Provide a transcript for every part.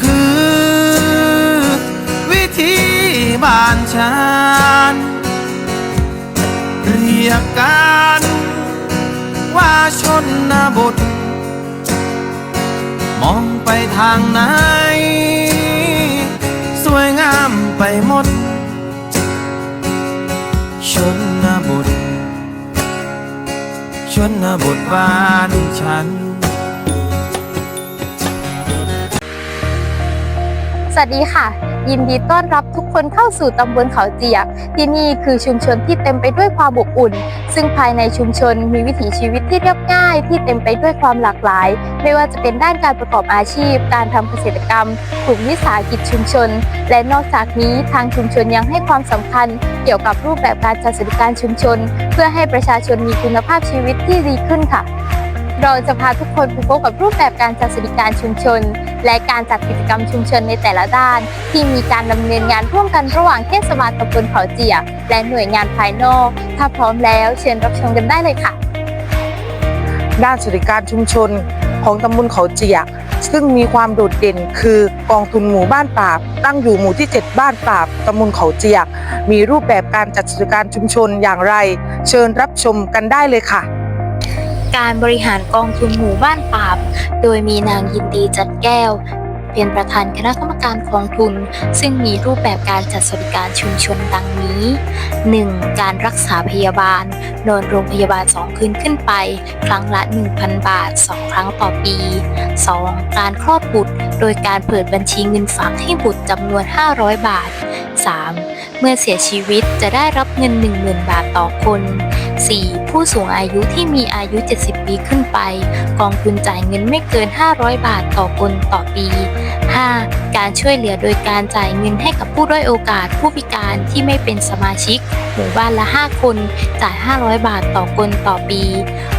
คือ วิธีบ้านฉันเรียกกันว่าชนนบท มองไปทางไหน สวยงามไปหมด ชนนบท ชนบทบ้านฉัน สวัสดีค่ะ ยินดีต้อนรับทุกคนเข้าสู่ตำบลเขาเจียก ที่นี่คือชุมชนที่เต็มไปด้วยความอบอุ่น ซึ่งภายในชุมชนมีวิถีชีวิตที่เรียบง่าย ที่เต็มไปด้วยความหลากหลาย ไม่ว่าจะเป็นด้านการประกอบอาชีพ การทำเกษตรกรรมกลุ่มวิสาหกิจชุมชน และนอกจากนี้ทางชุมชนยังให้ความสำคัญ เกี่ยวกับรูปแบบการจัดสวัสดิการชุมชน เพื่อให้ประชาชนมีคุณภาพชีวิตที่ดีขึ้นค่ะ เราจะพาทุกคนไปพบกับรูปแบบการจัดสวัสดิการชุมชน และการจัดกิจกรรมชุมชนในแต่ละด้าน ที่มีการดำเนินงานร่วมกันระหว่างเทศบาลตำบลเขาเจีย และหน่วยงานภายนอก ถ้าพร้อมแล้วเชิญรับชมกันได้เลยค่ะ ด้านสวัสดิการชุมชนของตำบลเขาเจีย ซึ่งมีความโดดเด่นคือกองทุนหมู่บ้านปราบ ตั้งอยู่หมู่ที่ 7 บ้านปราบตำบลเขาเจีย มีรูปแบบการจัดสวัสดิการชุมชนอย่างไร เชิญรับชมกันได้เลยค่ะ การบริหารกองทุนหมู่บ้านปราบ โดยมีนางยินดีจัดแก้ว เป็นประธานคณะกรรมการกองทุน ซึ่งมีรูปแบบการจัดสวัสดิการชุมชนดังนี้ 1. การรักษาพยาบาล นอนโรงพยาบาล 2 คืนขึ้นไป ครั้งละ 1,000 บาท 2 ครั้งต่อปี 2. การคลอดบุตร โดยการเปิดบัญชีเงินฝากให้บุตรจำนวน 500 บาท 3. เมื่อเสียชีวิตจะได้รับเงิน 10,000 บาทต่อคน 4. ผู้สูงอายุที่มีอายุ 70 ปีขึ้นไป กองทุนจ่ายเงินไม่เกิน 500 บาทต่อคนต่อปี 5. การช่วยเหลือโดยการจ่ายเงินให้กับผู้ด้อยโอกาสผู้พิการที่ไม่เป็นสมาชิก หมู่บ้านละ 5 คน จ่าย 500 บาทต่อคนต่อปี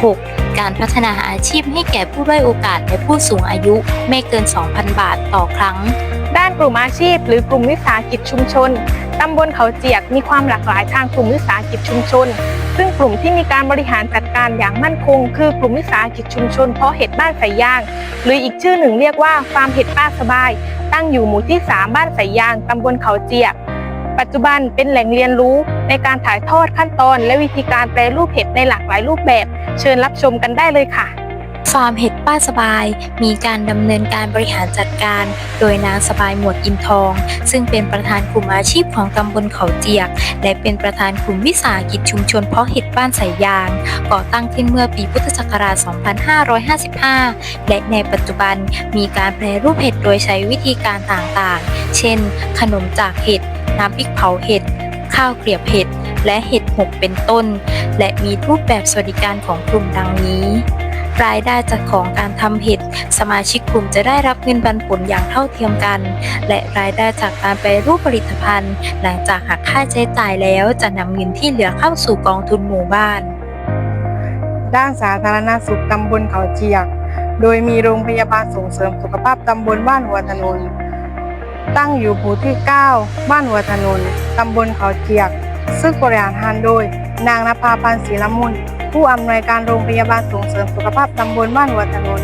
6. การพัฒนาอาชีพให้แก่ผู้ด้อยโอกาสและผู้สูงอายุไม่เกิน 2,000 บาทต่อครั้ง ด้านกลุ่มอาชีพ หรือกลุ่มวิสาหกิจชุมชน ตำบลเขาเจียกมีความหลากหลายทางกลุ่มวิสาหกิจชุมชน ซึ่งกลุ่มที่มีการบริหารจัดการอย่างมั่นคง คือกลุ่มวิสาหกิจชุมชน เพาะเห็ดบ้านสายยาง หรืออีกชื่อหนึ่งเรียกว่าฟาร์มเห็ดป้าสบาย ตั้งอยู่หมู่ที่ 3 บ้านสายยาง ตำบลเขาเจียก ปัจจุบันเป็นแหล่งเรียนรู้ในการถ่ายทอดขั้นตอน และวิธีการแปรรูปเห็ดในหลากหลายรูปแบบ เชิญรับชมกันได้เลยค่ะ ฟาร์มเห็ดป้าสบาย มีการดำเนินการบริหารจัดการ โดยนางสบายหมวดอินทอง ซึ่งเป็นประธานกลุ่มอาชีพของตำบลเขาเจียก และเป็นประธานกลุ่มวิสาหกิจชุมชนเพาะเห็ดบ้านสายยาง ก่อตั้งขึ้นเมื่อปีพุทธศักราช 2555 และในปัจจุบันมีการแปรรูปเห็ดโดยใช้วิธีการต่างๆ เช่น ขนมจากเห็ด น้ำพริกเผาเห็ด ข้าวเกลียบเห็ด และเห็ดหกเป็นต้น และมีรูปแบบสวัสดิการของกลุ่มดังนี้ รายได้จากของการทำเห็ด สมาชิกกลุ่มจะได้รับเงินปันผลอย่างเท่าเทียมกัน และรายได้จากการแปรูปผลิตภัณฑ์ หลังจากหักค่าใช้จ่ายแล้วจะนำเงินที่เหลือเข้าสู่กองทุนหมู่บ้าน ด้านสาธารณสุขตำบลเขาเจียก โดยมีโรงพยาบาลส่งเสริมสุขภาพตำบลบ้านหัวถนน ตั้งอยู่หมู่ที่ 9 บ้านหัวถนนตำบลเขาเจียก ซึ่งบริหารโดย นางนภาพันธ์ศรีละมุน ผู้อำนวยการโรงพยาบาลส่งเสริมสุขภาพตำบลบ้านหัวถนน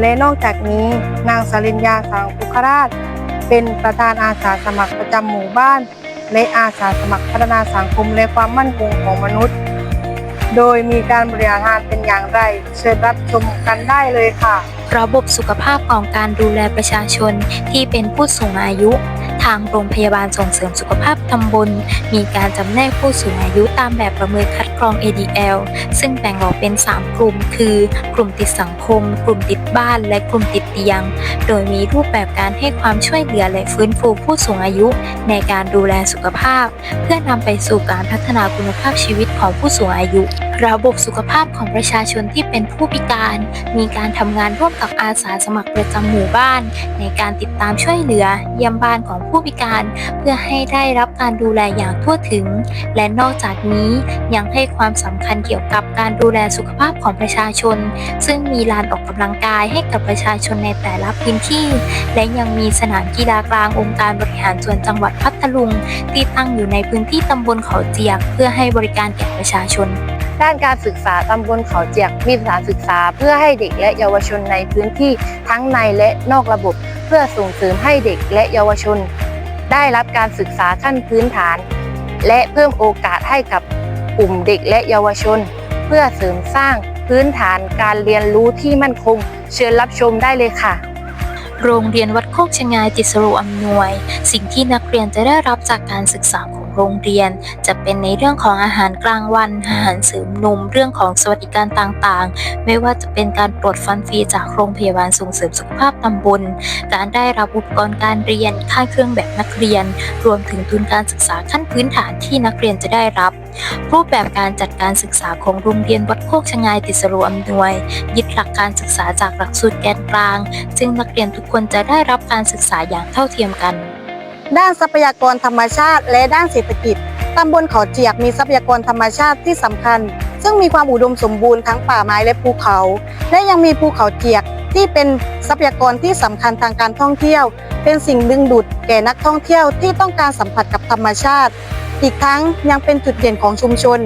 และนอกจากนี้นางสริญญาสังคุคราช เป็นประธานอาสาสมัครประจำหมู่บ้าน และอาสาสมัครพัฒนาสังคมและความมั่นคงของมนุษย์ โดยมีการบริหารเป็นอย่างไร เชิญรับชมกันได้เลยค่ะ ระบบสุขภาพของการดูแลประชาชนที่เป็นผู้สูงอายุ ทางโรงพยาบาลส่งเสริมสุขภาพตำบล มีการจำแนกผู้สูงอายุตามแบบประเมินคัดกรอง ADL ซึ่งแบ่งออกเป็น 3 กลุ่ม คือ กลุ่มติดสังคม กลุ่มติดบ้าน และกลุ่มติดเตียง โดยมีรูปแบบการให้ความช่วยเหลือและฟื้นฟูผู้สูงอายุ ในการดูแลสุขภาพ เพื่อนำไปสู่การพัฒนาคุณภาพชีวิตของผู้สูงอายุ ระบบสุขภาพของประชาชนที่เป็นผู้พิการ มีการทำงานร่วมกับอาสาสมัครประจำหมู่บ้าน ในการติดตามช่วยเหลือเยี่ยมบ้านของผู้พิการ เพื่อให้ได้รับการดูแลอย่างทั่วถึง และนอกจากนี้ยังให้ความสำคัญเกี่ยวกับการดูแลสุขภาพของประชาชน ซึ่งมีลานออกกำลังกายให้กับประชาชนในแต่ละพื้นที่ และยังมีสนามกีฬากลางองค์การบริหารส่วนจังหวัดพัทลุงที่ตั้งอยู่ในพื้นที่ตำบลเขาเจียก เพื่อให้บริการแก่ประชาชน ด้านการศึกษาตำบลเขาเจียกมีสถานศึกษา เพื่อให้เด็กและเยาวชนในพื้นที่ทั้งในและนอกระบบ เพื่อส่งเสริมให้เด็กและเยาวชน ได้รับการศึกษาขั้นพื้นฐาน และเพิ่มโอกาสให้กับกลุ่มเด็กและเยาวชน เพื่อเสริมสร้างพื้นฐานการเรียนรู้ที่มั่นคง เชิญรับชมได้เลยค่ะโรงเรียนวัดโคกชงายจิตสโรอำนวย สิ่งที่นักเรียนจะได้รับจากการศึกษาของ โรงเรียน จะเป็นในเรื่องของอาหารกลางวัน อาหารเสริมนม เรื่องของสวัสดิการต่างๆ ไม่ว่าจะเป็นการปลดฟันฟรีจากโรงพยาบาลส่งเสริมสุขภาพตำบล การได้รับอุปกรณ์การเรียน ค่าเครื่องแบบนักเรียน รวมถึงทุนการศึกษาขั้นพื้นฐานที่นักเรียนจะได้รับ รูปแบบการจัดการศึกษาของโรงเรียนวัดโคกชงายติสโรอำนวย ยึดหลักการศึกษาจากหลักสูตรแกนกลาง ซึ่งนักเรียนทุกคนจะได้รับการศึกษาอย่างเท่าเทียมกัน ด้านทรัพยากรธรรมชาติ และด้านเศรษฐกิจตำบลเขาเจียกมีทรัพยากรธรรมชาติที่สำคัญ ซึ่งมีความอุดมสมบูรณ์ทั้งป่าไม้และภูเขา และยังมีภูเขาเจียกที่เป็นทรัพยากรที่สำคัญทางการท่องเที่ยว เป็นสิ่งดึงดูดแก่นักท่องเที่ยวที่ต้องการสัมผัสกับธรรมชาติ อีกทั้งยังเป็นจุดเด่นของชุมชน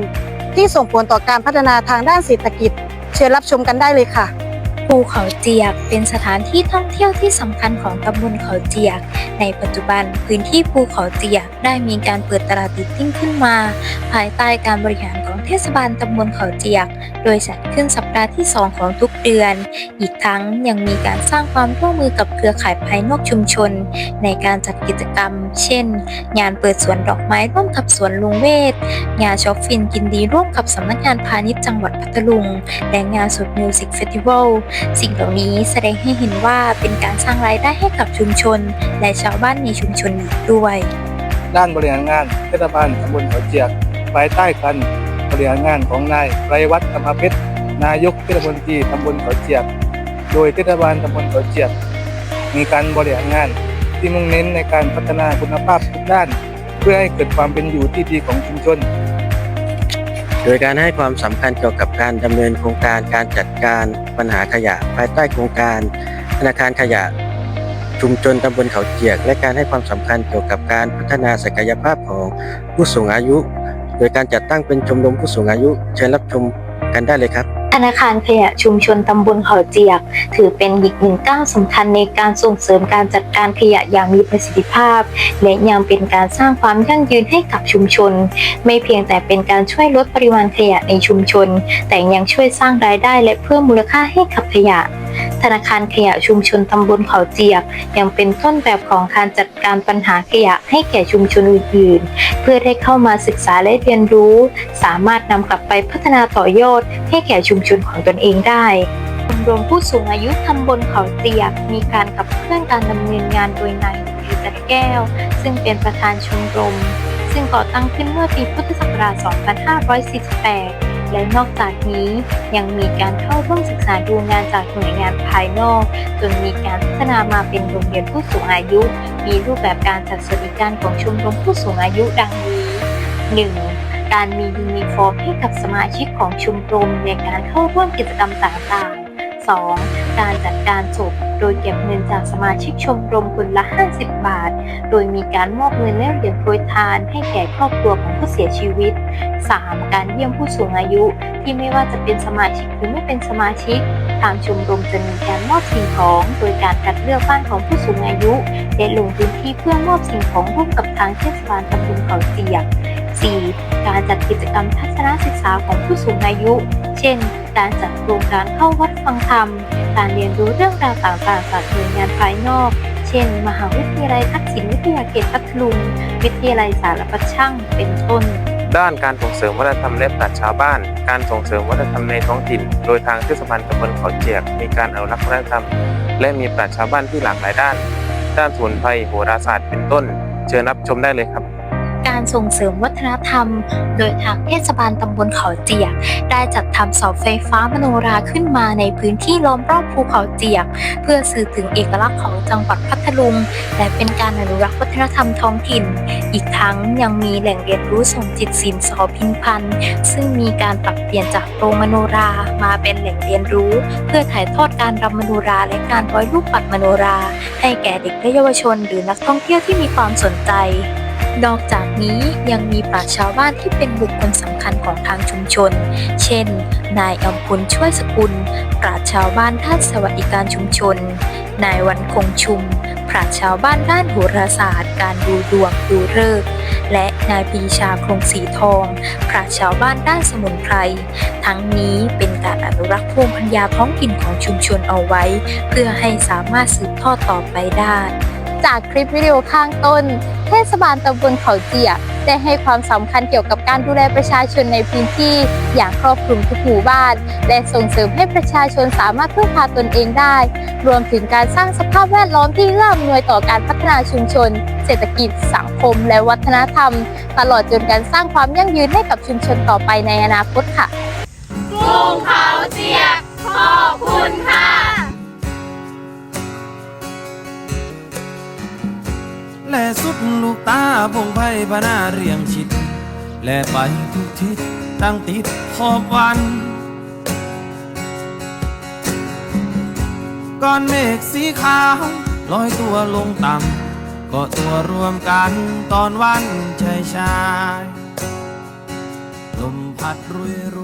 ที่ส่งผลต่อการพัฒนาทางด้านเศรษฐกิจ เชิญรับชมกันได้เลยค่ะ ภูเขาเจียก เป็นสถานที่ท่องเที่ยวที่สำคัญของตำบลเขาเจียก ในปัจจุบันพื้นที่ภูเขาเจียกได้มีการเปิดตลาดติดติ้งขึ้นมา ภายใต้การบริหารของเทศบาลตำบลเขาเจียก โดยจัดขึ้นสัปดาห์ที่ 2 ของทุกเดือน อีกทั้งยังมีการสร้างความร่วมมือกับเครือข่ายภายนอกชุมชน ในการจัดกิจกรรม เช่น งานเปิดสวนดอกไม้ร่วมกับสวนลุงเวทงานช็อปฟินกินดีร่วมกับสำนักงานพาณิชย์จังหวัดพัทลุง และงานสดมิวสิกเฟสติวัลสิ่งเหล่านี้แสดงให้เห็นว่าเป็นการสร้างรายได้ให้กับชุมชน และชาวบ้านในชุมชนอีกด้วย ด้านบริหารงานเทศบาลตำบลเขาเจียกภายใต้การบริหารงานของนายไรวัฒน์ธรรมเพชรนายกเทศมนตรีตำบลเขาเจียก โดยเทศบาลตำบลเขาเจียก มีการบริหารงานที่มุ่งเน้นในการพัฒนาคุณภาพทุกด้าน เพื่อให้เกิดความเป็นอยู่ที่ดีของชุมชน โดยการให้ความสำคัญเกี่ยวกับการดำเนินโครงการการจัดการปัญหาขยะ ภายใต้โครงการธนาคารขยะ ชุมชนตำบลเขาเจียก และการให้ความสำคัญเกี่ยวกับการพัฒนาศักยภาพของผู้สูงอายุ โดยการจัดตั้งเป็นชมรมผู้สูงอายุ เชิญรับชมกันได้เลยครับ ธนาคารขยะชุมชนตำบลเขาเจียก ถือเป็นอีกหนึ่งก้าวสำคัญในการส่งเสริมการจัดการขยะอย่างมีประสิทธิภาพ และยังเป็นการสร้างความยั่งยืนให้กับชุมชน ไม่เพียงแต่เป็นการช่วยลดปริมาณขยะในชุมชน แต่ยังช่วยสร้างรายได้และเพิ่มมูลค่าให้กับขยะ ธนาคารขยะชุมชนตำบลเขาเจียก ยังเป็นต้นแบบของการจัดการปัญหาขยะให้แก่ชุมชนอื่นๆ เพื่อได้เข้ามาศึกษาและเรียนรู้ สามารถนำกลับไปพัฒนาต่อยอดให้แก่ชุมชนของตนเองได้ชมรมผู้สูงอายุตำบลเขาเจียก มีการขับเคลื่อนการดำเนินงานโดยนายพิจัดแก้ว ซึ่งเป็นประธานชมรม ซึ่งก่อตั้งขึ้นเมื่อปีพุทธศักราช 2548 และนอกจากนี้ยังมีการเข้าร่วมศึกษาดูงานจากหน่วยงานภายนอก จนมีการพัฒนามาเป็นโรงเรียนผู้สูงอายุ มีรูปแบบการจัดสวัสดิการของชมรมผู้สูงอายุดังนี้ 1. การมียูนิฟอร์มให้กับสมาชิกของชมรมในการเข้าร่วมกิจกรรมต่างๆ 2. การจัดการศพโดยเก็บเงินจากสมาชิกชมรมคนละ 50 บาท โดยมีการมอบเงินและเหรียญโปรยทานให้แก่ครอบครัวของผู้เสียชีวิต 3. การเยี่ยมผู้สูงอายุที่ไม่ว่าจะเป็นสมาชิกหรือไม่เป็นสมาชิก ทางชมรมจะมีการมอบสิ่งของ โดยการคัดเลือกบ้านของผู้สูงอายุและลงพื้นที่เพื่อมอบสิ่งของร่วมกับทางเทศบาลตำบลเขาเจียก 4. การจัดกิจกรรมทัศนศึกษาของผู้สูงอายุ เช่น การจัดโครงการเข้าวัดฟังธรรม การเรียนรู้เรื่องราวต่างๆจากหน่วยงานภายนอก เช่น มหาวิทยาลัยทักษิณวิทยาเขตพัทลุง วิทยาลัยสารพัดช่าง เป็นต้น ด้านการส่งเสริมวัฒนธรรมและปรัชญาชาวบ้าน การส่งเสริมวัฒนธรรมในท้องถิ่น โดยทางเทศบาลตำบลเขาเจียก มีการอนุรักษ์วัฒนธรรม และมีปรัชญาชาวบ้านที่หลากหลายด้าน ด้านสมุนไพรโหราศาสตร์เป็นต้น เชิญรับชมได้เลยครับ การส่งเสริมวัฒนธรรม โดยทางเทศบาลตำบลเขาเจียก ได้จัดทำเสาไฟฟ้ามโนราขึ้นมาในพื้นที่ล้อมรอบภูเขาเจียก เพื่อสื่อถึงเอกลักษณ์ของจังหวัดพัทลุง และเป็นการอนุรักษ์วัฒนธรรมท้องถิ่น อีกทั้งยังมีแหล่งเรียนรู้สมจิตศิลป์สอพินพันธ์ซึ่งมีการปรับเปลี่ยนจากโรงมโนรามาเป็นแหล่งเรียนรู้ เพื่อถ่ายทอดการรำมโนราและการร้อยลูกปัดมโนรา ให้แก่เด็กและเยาวชน หรือนักท่องเที่ยวที่มีความสนใจ นอกจากนี้ยังมีปราชชาวบ้านที่เป็นบุคคลสำคัญของทางชุมชน เช่น นายอำพลช่วยสกุล ปราชชาวบ้านท่านสวัสดิการชุมชน นายวันคงชุม ปราชชาวบ้านด้านโหราศาสตร์ การดูดวงดูฤกษ์และนายปีชาคงสีทอง ปราชชาวบ้านด้านสมุนไพร ทั้งนี้เป็นการอนุรักษ์ภูมิปัญญาท้องถิ่นของชุมชนเอาไว้ เพื่อให้สามารถสืบทอดต่อไปได้ จากคลิปวิดีโอข้างต้น เทศบาลตำบลเขาเจียได้ให้ความสำคัญเกี่ยวกับการดูแลประชาชนในพื้นที่อย่างครอบคลุมทุกหมู่บ้าน และส่งเสริมให้ประชาชนสามารถพึ่งพาตนเองได้ รวมถึงการสร้างสภาพแวดล้อมที่เอื้ออำนวยต่อการพัฒนาชุมชน เศรษฐกิจ สังคม และวัฒนธรรม ตลอดจนการสร้างความยั่งยืนให้กับชุมชนต่อไปในอนาคตค่ะหมู่เขาเจียขอบคุณค่ะ และสุดลูกตาพงไพ่พนาเรียงชิด และไปทุกทิศตั้งติดขอบวันก้อนเมฆสีขาวลอยตัวลงต่ำก็ตัวรวมกันตอนวันชายชาย ลมพัดรุยรุย